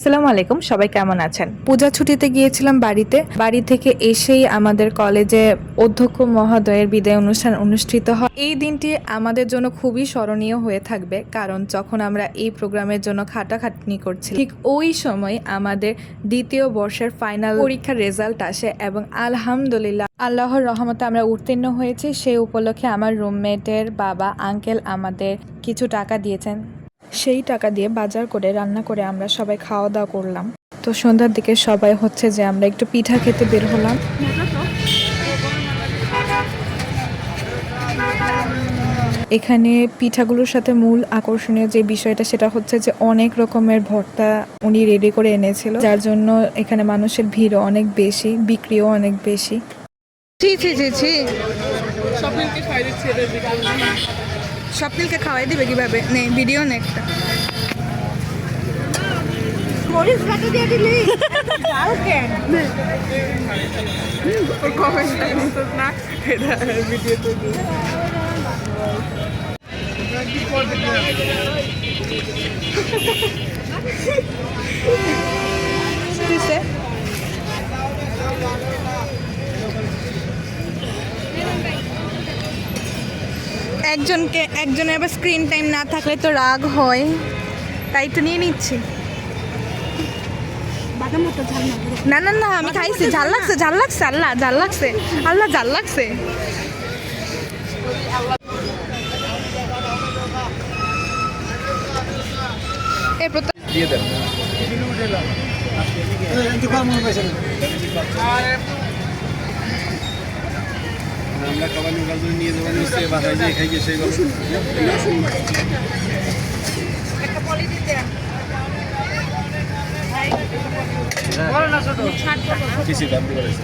আসসালামু আলাইকুম, সবাই কেমন আছেন? পূজা ছুটিতে গিয়েছিলাম বাড়িতে। বাড়ি থেকে এসেই আমাদের কলেজে অধ্যক্ষ মহোদয়ের বিদায় অনুষ্ঠান অনুষ্ঠিত হয়। এই দিনটি আমাদের জন্য খুবই স্মরণীয় হয়ে থাকবে, কারণ যখন আমরা এই প্রোগ্রামের জন্য খাটাখাটনি করছি ঠিক ওই সময় আমাদের দ্বিতীয় বর্ষের ফাইনাল পরীক্ষার রেজাল্ট আসে এবং আলহামদুলিল্লাহ, আল্লাহর রহমতে আমরা উত্তীর্ণ হয়েছি। সেই উপলক্ষে আমার রুমমেটের বাবা, আঙ্কেল আমাদের কিছু টাকা দিয়েছেন। সেই টাকা দিয়ে বাজার করে রান্না করে আমরা সবাই খাওয়া দাওয়া করলাম। তো সন্ধ্যার দিকে সবাই হচ্ছে যে আমরা একটু পিঠা খেতে বের হলাম। এখানে পিঠাগুলোর সাথে মূল আকর্ষণীয় যে বিষয়টা সেটা হচ্ছে যে অনেক রকমের ভর্তা উনি রেডি করে এনেছিল। যার জন্য এখানে মানুষের ভিড়ও অনেক বেশি বিক্রিও অনেক বেশি। ছি ছি ছি ছি। স্বপ্নিলকে খাওয়াই দিবে কীভাবে? নে ভিডিও নে একটা। মরিচ বাটা দিয়ে দিলি? যাও কেন? কমেন্ট তো না। এটা ভিডিও তো দিই। একজনকে একজনের আবার স্ক্রিন টাইম না থাকলে তো রাগ হয়। তাই তো নিয়ে নিচ্ছি। না না না আমি খাইছি। ঝাল লাগছে ঝাল লাগছে আল্লাহ ঝাল লাগছে। আল্লাহ ঝাল লাগছে। দিয়ে দেন। আমরা নিকাল করে নিয়ে যাব নিশ্চয়ই বাসায় যেয়ে খাই গিয়ে সেই কিছু দাম করেছে।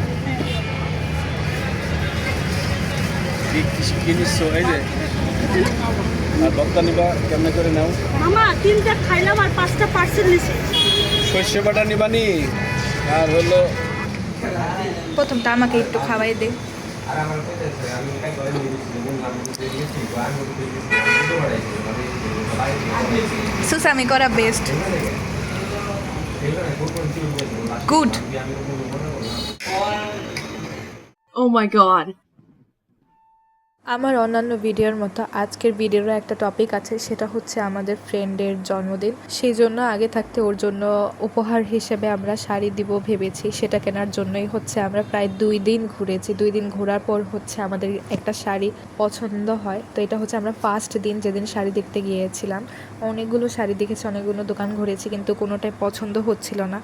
কি এই যে আর বক্তা নিবা কেমনে করে নাও? মামা তিনটা খাইলাম আর পাঁচটা পার্সেল নিছি। শস্য বাটা নিবানি আর হলো প্রথমটা আমাকে একটু খাওয়াই দে। সুসামি করা best good oh my god আমার অন্যান্য ভিডিওর মতো আজকের ভিডিওরও একটা টপিক আছে, সেটা হচ্ছে আমাদের ফ্রেন্ডের জন্মদিন। সেই জন্য আগে থাকতে ওর জন্য উপহার হিসেবে আমরা শাড়ি দিব ভেবেছি, সেটা কেনার জন্যই হচ্ছে আমরা প্রায় দুই দিন ঘুরেছি। দুই দিন ঘোরার পর হচ্ছে আমাদের একটা শাড়ি পছন্দ হয়। তো এটা হচ্ছে আমরা ফার্স্ট দিন যেদিন শাড়ি দেখতে গিয়েছিলাম, অনেকগুলো শাড়ি দেখেছি, অনেকগুলো দোকান ঘুরেছি, কিন্তু কোনোটাই পছন্দ হচ্ছিল না।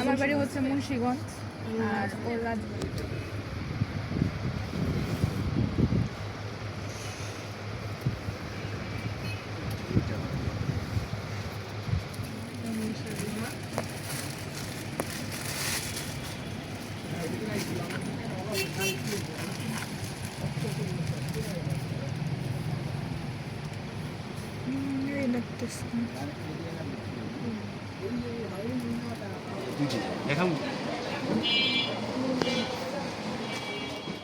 আমার বাড়ি হচ্ছে মুন্সীগঞ্জ আর ওর রাজবাড়ি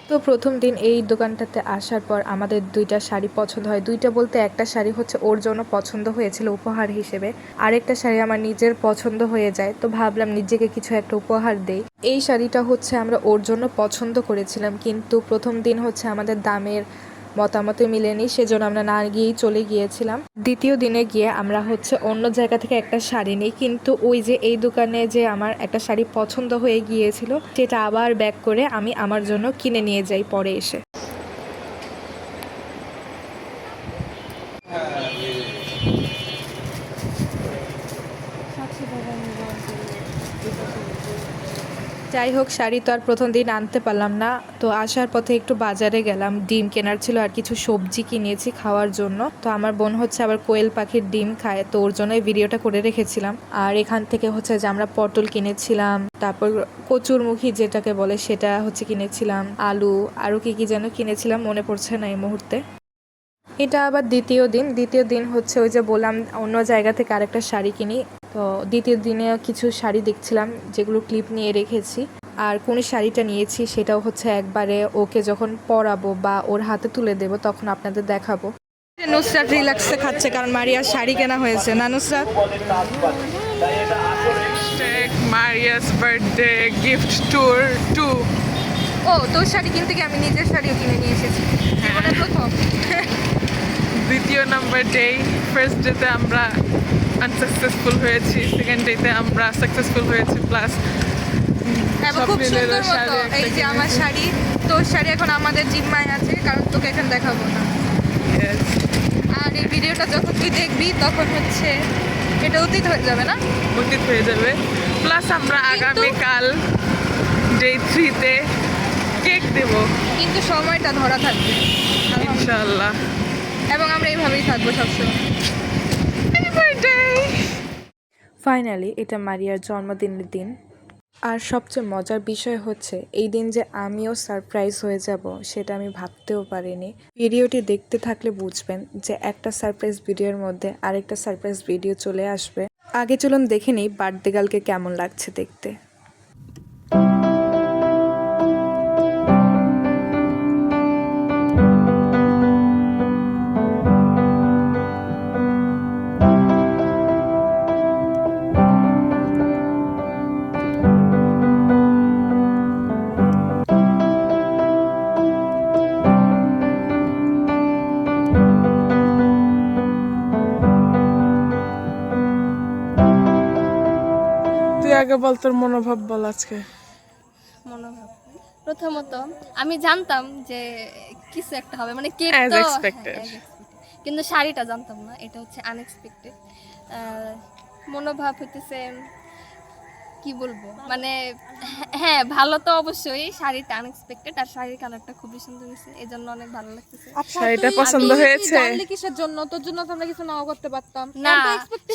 তো প্রথম দিন এই দোকানটাতে আসার পর আমাদের দুইটা শাড়ি পছন্দ হয়। দুইটা বলতে একটা শাড়ি হচ্ছে ওর জন্য পছন্দ হয়েছিল উপহার হিসেবে, আরেকটা শাড়ি আমার নিজের পছন্দ হয়ে যায়। তো ভাবলাম নিজেকে কিছু একটা উপহার দেই। এই শাড়িটা হচ্ছে আমরা ওর জন্য পছন্দ করেছিলাম, কিন্তু প্রথম দিন হচ্ছে আমাদের দামের মতামতে মিলেনি, সেজন্য আমরা না গিয়েই চলে গিয়েছিলাম। দ্বিতীয় দিনে গিয়ে আমরা হচ্ছে অন্য জায়গা থেকে একটা শাড়ি নিই, কিন্তু ওই যে এই দোকানে যে আমার একটা শাড়ি পছন্দ হয়ে গিয়েছিল, সেটা আবার ব্যাক করে আমি আমার জন্য কিনে নিয়ে যাই পরে এসে। যাই হোক, শাড়ি তো আর প্রথম দিন আনতে পারলাম না। তো আসার পথে একটু বাজারে গেলাম। ডিম কেনার ছিল আর কিছু সবজি কিনেছি খাওয়ার জন্য। তো আমার বোন হচ্ছে আবার কোয়েল পাখির ডিম খায়, তো ওর জন্য ভিডিওটা করে রেখেছিলাম। আর এখান থেকে হচ্ছে যে আমরা পটল কিনেছিলাম, তারপর কচুরমুখী যেটাকে বলে সেটা হচ্ছে কিনেছিলাম, আলু আরও কি কি যেন কিনেছিলাম, মনে পড়ছে না এই মুহূর্তে। এটা আবার দ্বিতীয় দিন। দ্বিতীয় দিন হচ্ছে ওই যে বললাম, অন্য জায়গা থেকে আরেকটা শাড়ি কিনি। তো দ্বিতীয় দিনে কিছু শাড়ি দেখছিলাম যেগুলো ক্লিপ নিয়ে রেখেছি। আর কোন শাড়িটা নিয়েছি সেটাও হচ্ছে একবারে ওকে যখন পরাবো বা ওর হাতে তুলে দেবো তখন আপনাদের দেখাবো। নুসরাত রিল্যাক্সে খাচ্ছে কারণ মারিয়ার শাড়ি কেনা হয়েছে। না Nusrat? Maria's birthday gift tour 2 ও তোর শাড়ি কিনতে গিয়ে আমি নিজের শাড়িও কিনে নিয়ে এসেছি। জীবনে প্রথম। দ্বিতীয় নাম্বার ডে ফার্স্ট ডেতে আমরা আনসাকসেসফুল হয়েছি। সেকেন্ড ডেতে আমরা সাকসেসফুল হয়েছি প্লাস এবং খুব সুন্দর মতো। এই যে আমার শাড়ি তোর শাড়ি এখন আমাদের জিম্মায় আছে কারণ তোকে এখন দেখাবো না। আর এই ভিডিওটা যখন তুই দেখবি তখন হচ্ছে এটা অতীত হয়ে যাবে না? অতীত হয়ে যাবে। প্লাস আমরা আগামীকাল ডে থ্রিতে কেক দেব। কিন্তু সময়টা ধরা থাকবে। ইনশাল্লাহ এবং আমরা এইভাবেই থাকব সবসময়। ফাইনালি এটা মারিয়ার জন্মদিনের দিন। আর সবচেয়ে মজার বিষয় হচ্ছে, এই দিন যে আমিও সারপ্রাইজ হয়ে যাব, সেটা আমি ভাবতেও পারিনি। ভিডিওটি দেখতে থাকলে বুঝবেন যে একটা সারপ্রাইজ ভিডিওর মধ্যে আরেকটা সারপ্রাইজ ভিডিও চলে আসবে। আগে চলুন দেখে নিই বার্থডে গার্লকে কেমন লাগছে দেখতে। তুই আগে বল তোর মনোভাব বল আজকে মনোভাব প্রথমত আমি জানতাম যে কিছু একটা হবে মানে কেক তো. হ্যাঁ। কিন্তু শাড়িটা জানতাম না এটা হচ্ছে আনএক্সপেক্টেড মনোভাব হইতেছে কি বলব? মানে হ্যাঁ ভালো তো অবশ্যই। শাড়িটা আনএক্সপেক্টেড আর শাড়ির কালারটা খুবই সুন্দর হয়েছে। এই জন্য অনেক ভালো লাগতেছে। শাড়িটা পছন্দ হয়েছে? জানলি কিসের জন্য? তোর জন্য তো আমরা কিছু নাও করতে পারতাম। না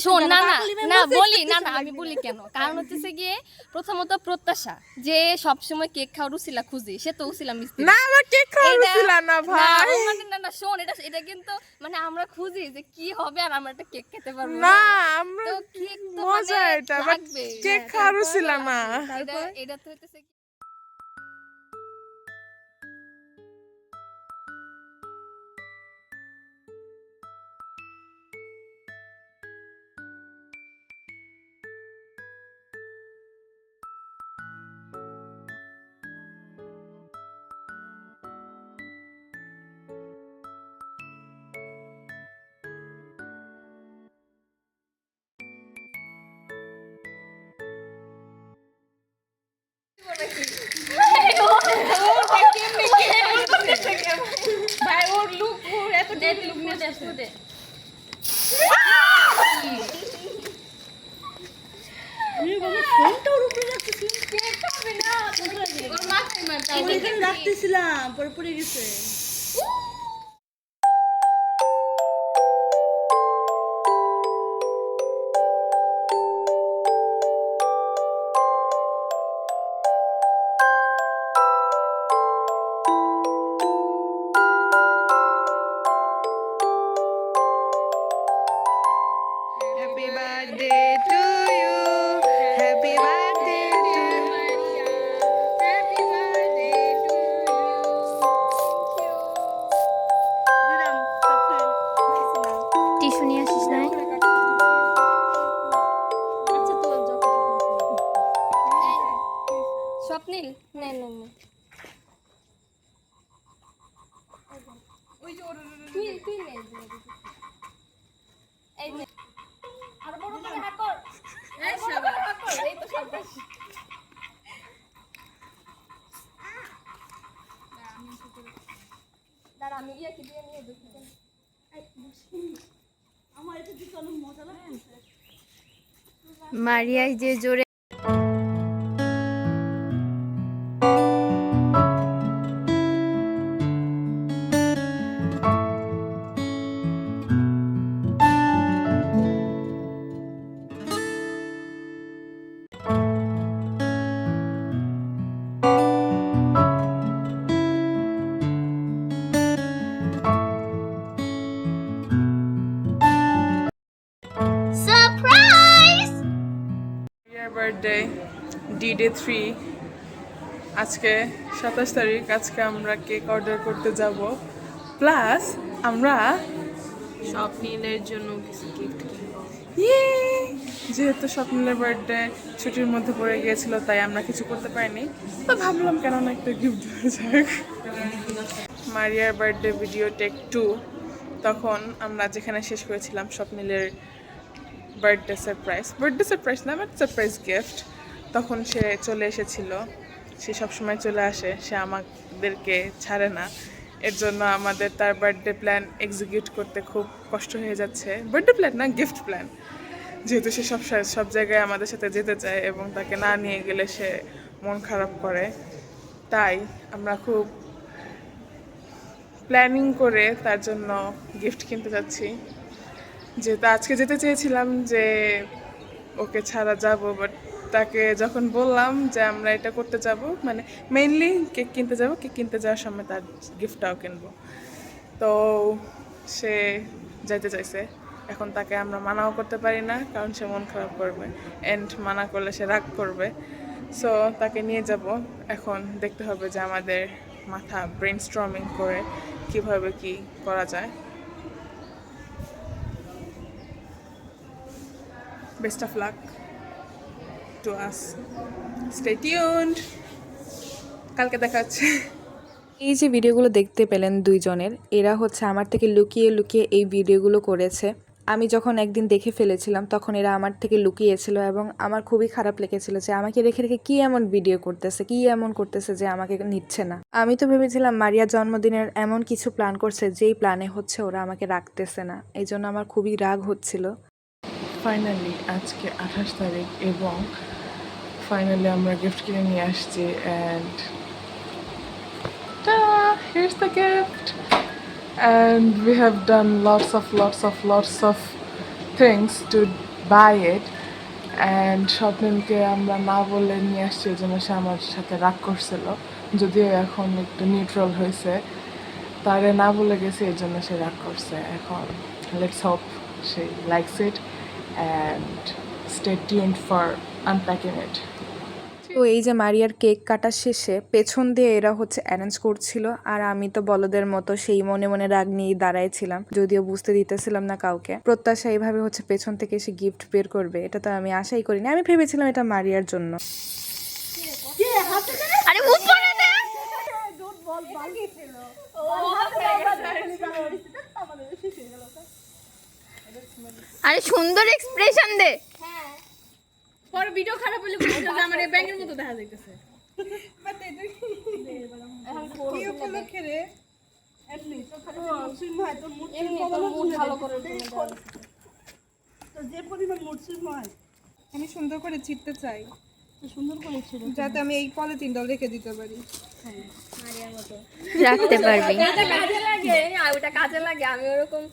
শোন না না না বলি না না আমি বলি কেন? কারণ হচ্ছে গিয়ে প্রথমত প্রত্যাশা যে সবসময় কেক খাওয়ার উসিলা খুঁজি সে তো উসিলা মিস্ত্রি না আমার কেক খাওয়ানো এটা- না ভাই। না, মানে না না শোন এটা এটা কিন্তু মানে আমরা খুঁজি যে কি হবে আর আমরা একটা কেক খেতে পারব। না। আমরা কেক তো মজা মানে এটা বাট লাগবে। কেক হ্যাঁ, ছিল না এটা এটা তো হইতেছে কি- রাখতেছিলাম পরে পড়ে গেছে। আমি ইয়ে কি দিয়ে নিয়ে দেখি। আমার এটা দিতে অনেক মজা লাগে মারিয়াই যে জোরে ডি থ্রি আজকে সাতাশ তারিখ আজকে আমরা কেক অর্ডার করতে যাব। প্লাস আমরা স্বপ্নিলের জন্য কিছু গিফট যেহেতু স্বপ্নের বার্থডে ছুটির মধ্যে পড়ে গিয়েছিল তাই আমরা কিছু করতে পারিনি। তো ভাবলাম কেন না একটা গিফট দেওয়া যাক। মারিয়ার বার্থডে ভিডিও টেক টু তখন আমরা যেখানে শেষ করেছিলাম স্বপ্নিলের বার্থডে সারপ্রাইজ বার্থডে সারপ্রাইজ না বাট সারপ্রাইজ গিফট তখন সে চলে এসেছিল। সে সবসময় চলে আসে, সে আমাদেরকে ছাড়ে না। এর জন্য আমাদের তার বার্থডে প্ল্যান এক্সিকিউট করতে খুব কষ্ট হয়ে যাচ্ছে। বার্থডে প্ল্যান না গিফট প্ল্যান যেহেতু সে সব সব জায়গায় আমাদের সাথে যেতে চায় এবং তাকে না নিয়ে গেলে সে মন খারাপ করে। তাই আমরা খুব প্ল্যানিং করে তার জন্য গিফট কিনতে যাচ্ছি। যেহেতু আজকে যেতে চেয়েছিলাম যে ওকে ছাড়া যাব বাট তাকে যখন বললাম যে আমরা এটা করতে যাব মানে মেইনলি কেক কিনতে যাব, কেক কিনতে যাওয়ার সময় তার গিফটটাও কিনবো। তো সে যাইতে চাইছে। এখন তাকে আমরা মানাও করতে পারি না, কারণ সে মন খারাপ করবে। এন্ড মানা করলে সে রাগ করবে। সো তাকে নিয়ে যাব। এখন দেখতে হবে যে আমাদের মাথা ব্রেন স্ট্রমিং করে কীভাবে কি করা যায়। Best of luck to us stay tuned কালকে দেখা হচ্ছে। এই যে ভিডিওগুলো দেখতে পেলেন দুইজনের, এরা হচ্ছে আমার থেকে লুকিয়ে লুকিয়ে এই ভিডিওগুলো করেছে। আমি যখন একদিন দেখে ফেলেছিলাম, তখন এরা আমার থেকে লুকিয়েছিল এবং আমার খুবই খারাপ লেগেছিল যে আমাকে রেখে রেখে কি এমন ভিডিও করতেছে, কি এমন করতেছে যে আমাকে নিচ্ছে না। আমি তো ভেবেছিলাম মারিয়া জন্মদিনের এমন কিছু প্ল্যান করছে, যেই প্ল্যানে হচ্ছে ওরা আমাকে রাখতেছে না। এই জন্য আমার খুবই রাগ হচ্ছিল। ফাইনালি আজকে আঠাশ তারিখ এবং ফাইনালি আমরা গিফট কিনে নিয়ে আসছি and here's the gift! And we have done lots of lots of lots of things to buy it. And স্বপ্নিলকে আমরা না বলে নিয়ে আসছি, এই জন্য সে আমার সাথে রাগ করছিল। যদিও এখন একটু নিউট্রাল হয়েছে। তারে না বলে গেছি, এই জন্য সে রাগ করছে। এখন let's hope say likes it and stay tuned for unpacking it তো এই যে মারিয়ার কেক কাটা শেষে পেছন দিয়ে এরা হচ্ছে অ্যারেঞ্জ করছিল আর আমি তো বলদের মতো সেই মনে মনে রাগ নিয়ে দাঁড়াইছিলাম যদিও বুঝতে দিতেছিলাম না কাউকে। প্রত্যাশা এইভাবে হচ্ছে পেছন থেকে এসে গিফট বের করবে এটা তো আমি আশাই করিনি আমি ভেবেছিলাম এটা মারিয়ার জন্য। আরে উপরে দে আরে সুন্দর এক্সপ্রেশন দে। পরে ভিডিও খারাপ হলে যে আমার ব্যাঙের মতো দেখা যাইতেছে। হয়। আমি সুন্দর করে চিপতে চাই। সুন্দর করে ছিল যাতে আমি এই পলিথিনটাও রেখে দিতে পারি। রাখতে পারবি। কাজে লাগে ওটা কাজে লাগে আমি ওরকম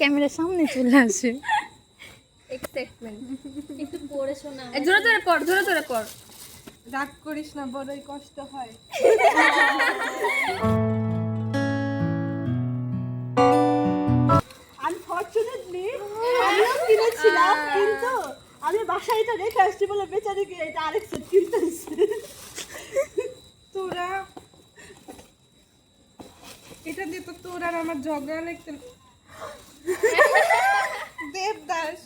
ক্যামেরার সামনে চলে আসে। এক্সাইটমেন্ট একটু পড়ে শোনা। জোরে জোরে পড় জোরে জোরে পড়। রাগ করিস না বড়ই কষ্ট হয়। আনফরচুনেটলি আমিও কিনেছিলাম কিন্তু আমি বাসায় এটা রেখে আসছি বলে বেচারিকে এটা আরেক সেট কিনতে তোরা এটা দিয়ে তো তোর আর আমার ঝগড়া লাগতে দেবদাস।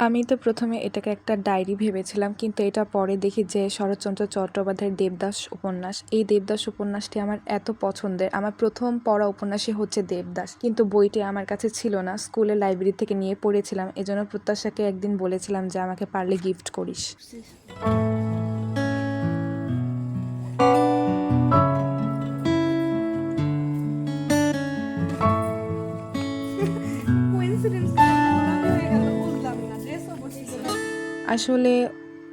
আমি তো প্রথমে এটাকে একটা ডায়েরি ভেবেছিলাম, কিন্তু এটা পরে দেখি যে শরৎচন্দ্র চট্টোপাধ্যায়ের দেবদাস উপন্যাস। এই দেবদাস উপন্যাসটি আমার এত পছন্দের। আমার প্রথম পড়া উপন্যাসই হচ্ছে দেবদাস, কিন্তু বইটি আমার কাছে ছিল না। স্কুলে লাইব্রেরি থেকে নিয়ে পড়েছিলাম। এজন্য প্রত্যাশাকে একদিন বলেছিলাম যে আমাকে পারলে গিফট করিস। আসলে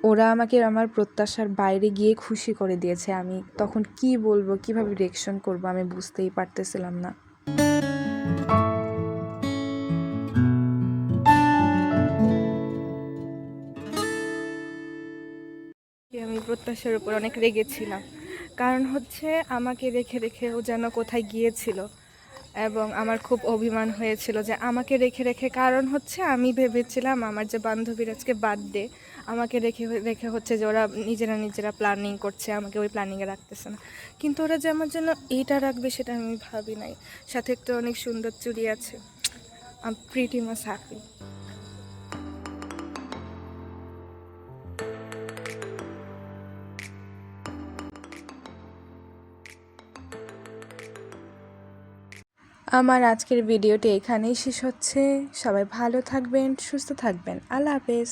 ওরা আমাকে আমার প্রত্যাশার বাইরে গিয়ে খুশি করে দিয়েছে। আমি তখন কি বলব, কীভাবে রিয়েকশন করব আমি বুঝতেই পারতেছিলাম না। আমি প্রত্যাশার উপর অনেক রেগেছিলাম। কারণ হচ্ছে আমাকে রেখে রেখে ও যেন কোথায় গিয়েছিল। এবং আমার খুব অভিমান হয়েছিল যে আমাকে রেখে রেখে কারণ হচ্ছে আমি ভেবেছিলাম আমার যে বান্ধবীর আজকে বার্থডে আমাকে রেখে রেখে হচ্ছে যে ওরা নিজেরা নিজেরা প্ল্যানিং করছে, আমাকে ওই প্ল্যানিংয়ে রাখতেছে না। কিন্তু ওরা যে আমার জন্য এইটা রাখবে সেটা আমি ভাবি নাই। সাথে একটা অনেক সুন্দর চুড়ি আছে। আম প্রিটি মাস হ্যাপি আমার আজকের ভিডিওটি এখানেই শেষ হচ্ছে। সবাই ভালো থাকবেন সুস্থ থাকবেন। আল্লাহ হাফেজ।